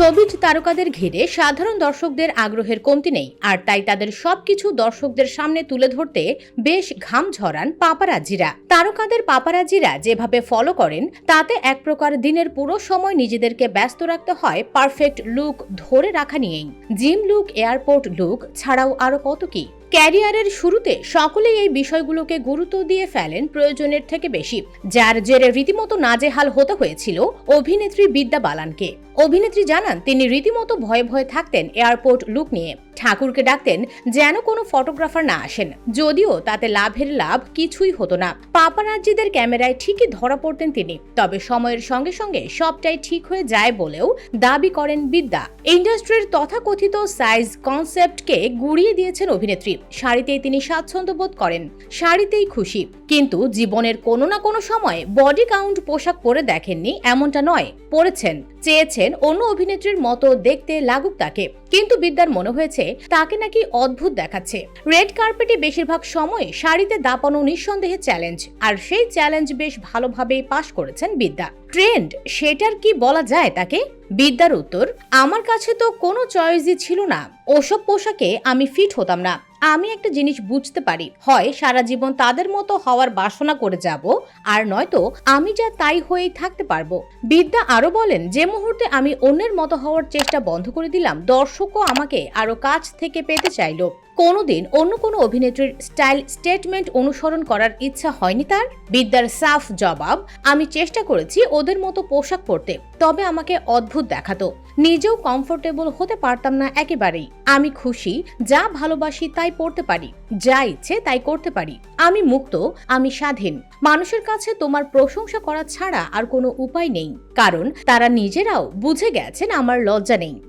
তারকাদের ঘিরে সাধারণ দর্শকদের আগ্রহের কমতি নেই, আর তাই তাদের সবকিছু দর্শকদের সামনে তুলে ধরতে বেশ ঘাম ঝরান পাপারাজিরা। তারকাদের পাপারাজিরা যেভাবে ফলো করেন, তাতে এক প্রকার দিনের পুরো সময় নিজেদেরকে ব্যস্ত রাখতে হয় পারফেক্ট লুক ধরে রাখা নিয়েই। জিম লুক এয়ারপোর্ট লুক ছাড়াও আরও কত কি। ক্যারিয়ারের শুরুতে সকলেই এই বিষয়গুলোকে গুরুত্ব দিয়ে ফেলেন প্রয়োজনের থেকে বেশি, যার জেরে রীতিমতো নাজেহাল হতে হয়েছিল অভিনেত্রী বিদ্যা বালানকে। অভিনেত্রী জানান তিনি রীতিমতো ভয়ে ভয়ে থাকতেন এয়ারপোর্ট লুক নিয়ে। ঠাকুরকে ডাকতেন যেন কোনো ফটোগ্রাফার না আসেন। যদিও তাতে লাভের লাভ কিছুই হতো না। পাপারাজ্জিদের ক্যামেরায় ঠিকই ধরা পড়তেন তিনি। তবে সময়ের সঙ্গে সঙ্গে সবটাই ঠিক হয়ে যায় বলেও দাবি করেন বিদ্যা। ইন্ডাস্ট্রির তথাকথিত সাইজ কনসেপ্টকে গুড়িয়ে দিয়েছেন অভিনেত্রী। শাড়িতেই তিনি স্বাচ্ছন্দ্য বোধ করেন। শাড়িতেই খুশি। কিন্তু জীবনের কোনো না কোনো সময় বডি কাউন্ট পোশাক পরে দেখেননি এমনটা নয়। পরেছেন, চেয়েছেন অন্য অভিনেত্রীর মতো দেখতে লাগুক তাকে। কিন্তু বিদ্যার মনে হয়েছে, তাকে নাকি অদ্ভুত দেখাচ্ছে। রেড কার্পেটে বেশিরভাগ সময় শাড়িতে দাপানো নিঃসন্দেহে চ্যালেঞ্জ, আর সেই চ্যালেঞ্জ বেশ ভালোভাবেই পাশ করেছেন বিদ্যা। ট্রেন্ড, সেটার কি বলা যায় তাকে? বিদ্যার উত্তর, আমার কাছে তো কোনো চয়েসই ছিল না। ওসব পোশাকে আমি ফিট হতাম না। আমি একটা জিনিস বুঝতে পারি। হয় সারা জীবন তাদের মতো হওয়ার বাসনা করে যাব, আর নয়তো আমি যা তাই হয়েই থাকতে পারব। বিদ্যা আরও বলেন, যে মুহূর্তে আমি অন্যের মতো হওয়ার চেষ্টা বন্ধ করে দিলাম, দর্শকও আমাকে আরও কাছ থেকে পেতে চাইলো। কোনোদিন অন্য কোনো অভিনেত্রীর স্টাইল স্টেটমেন্ট অনুসরণ করার ইচ্ছা হয়নি তার? বিদ্যার সাফ জবাব, আমি চেষ্টা করেছি ওদের মতো পোশাক পরতে, তবে আমাকে অদ্ভুত দেখাতো। নিজেও কমফোর্টেবল হতে পারতাম না একেবারেই। আমি খুশি, যা ভালোবাসি তাই পড়তে পারি। যা ইচ্ছে তাই করতে পারি। আমি মুক্ত, আমি স্বাধীন। মানুষের কাছে তোমার প্রশংসা করা ছাড়া আর কোনো উপায় নেই। কারণ তারা নিজেরাও বুঝে গেছেন আমার লজ্জা নেই।